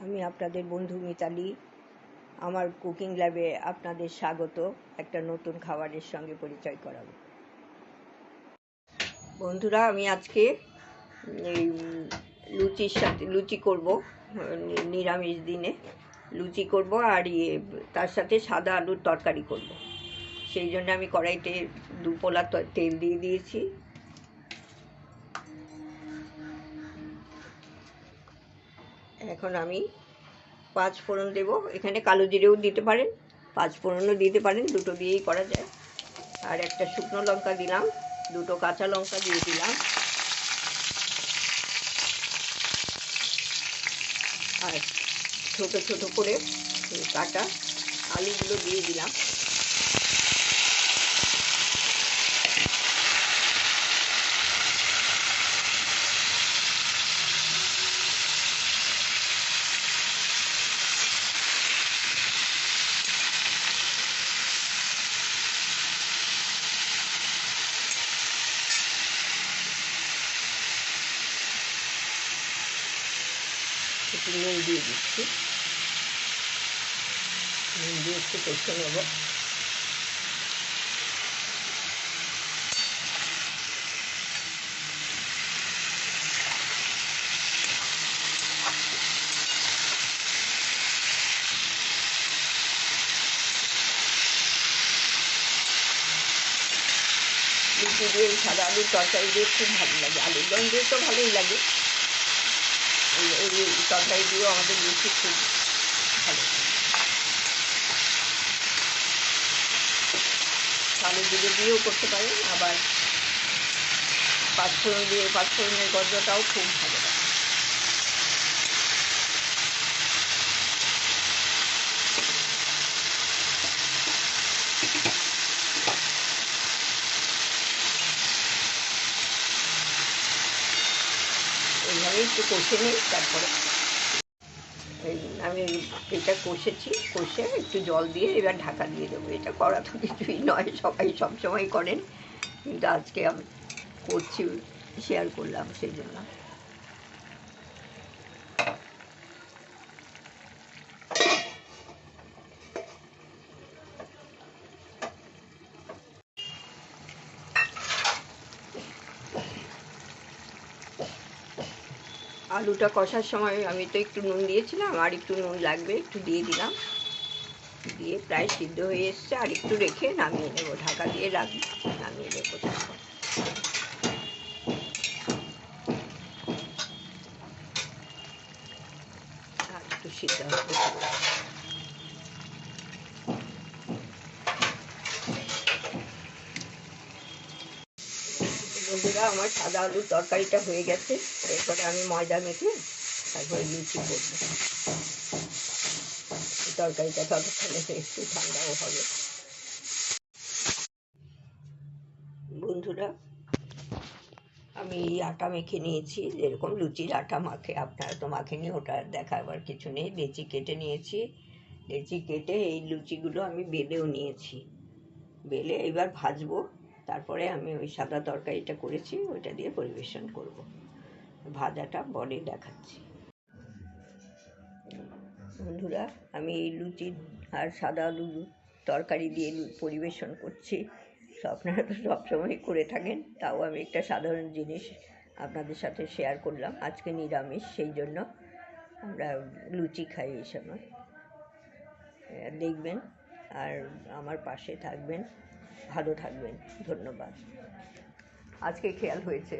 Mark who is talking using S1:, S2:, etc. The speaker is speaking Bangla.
S1: আমি আপনাদের বন্ধু মিতালি। আমার কুকিং ল্যাবে আপনাদের স্বাগত। একটা নতুন খাবারের সঙ্গে পরিচয় করাবো। বন্ধুরা, আমি আজকে, এই, লুচির সাথে, লুচি করব, নিরামিষ দিনে। লুচি করব আর ইয়ে তার সাথে সাদা আলুর তরকারি করব। সেই জন্য আমি কড়াইতে দু পোলা ত- তেল দিয়ে দিয়েছি। এখন আমি পাঁচ ফোড়ন দেবো। এখানে কালো জিরেও দিতে পারেন, পাঁচ ফোড়নও দিতে পারেন, দুটো দিয়েই করা যায়। আর একটা শুকনো লঙ্কা দিলাম, দুটো কাঁচা লঙ্কা দিয়ে দিলাম। আর ছোট ছোট করে কাটা আলুগুলো দিয়ে দিলাম। একটু নুন দিয়ে দিচ্ছি। নুন দিয়ে একটু কষে নেব। সাদা আলুর তরকারি দিয়ে খুব ভালো লাগে। আলুর দম দিয়ে তো ভালোই লাগে। এই দিয়েও আমাদের লুচি খুব ভালো। চালের জিরে দিয়েও করতে পারেন, আবার পাঁচফোড়ন দিয়ে পাঁচফোড়নের গর্জাটাও খুব ভালো। একটু কষে নিই তারপরে আমি এটা কষেছি, কষে একটু জল দিয়ে এবার ঢাকা দিয়ে দেবো। এটা করা তো কিছুই নয়, সবাই সবসময় করেন। কিন্তু আজকে আমি করছি শেয়ার করলাম, সেই জন্য। আলুটা কষার সময় আমি তো একটু নুন দিয়েছিলাম, আর একটু নুন লাগবে, একটু দিয়ে দিলাম। দিয়ে প্রায় সিদ্ধ হয়ে এসছে, আর একটু রেখে নামিয়ে নেব, ঢাকা দিয়ে রাখব নামিয়ে নেব একটু সিদ্ধ বন্ধুরা, আমার সাদা আলুর তরকারিটা হয়ে গেছে। এরপরে আমি ময়দা মেখে তারপরে লুচি করব। তরকারিটা ততক্ষণে একটু ঠান্ডাও হবে। বন্ধুরা, আমি এই আটা মেখে নিয়েছি। যেরকম লুচির আটা মাখে, আপনারা তো মাখেনি, ওটা দেখাবার কিছু নেই। লেচি কেটে নিয়েছি। লেচি কেটে এই লুচিগুলো আমি বেলেও নিয়েছি। বেলে এবার ভাজবো। তারপরে আমি ওই সাদা তরকারিটা করেছি, ওইটা দিয়ে পরিবেশন করব। ভাজাটা পরে দেখাচ্ছি। বন্ধুরা, আমি এই লুচি আর সাদা আলু তরকারি দিয়ে পরিবেশন করছি। তো আপনারা তো সবসময় করে থাকেন, তাও আমি একটা সাধারণ জিনিস আপনাদের সাথে শেয়ার করলাম। আজকে নিরামিষ, সেই জন্য আমরা লুচি খাই এই সময়। দেখবেন, আর আমার পাশে থাকবেন। ভালো থাকবেন ধন্যবাদ। আজকে খেয়াল হয়েছে।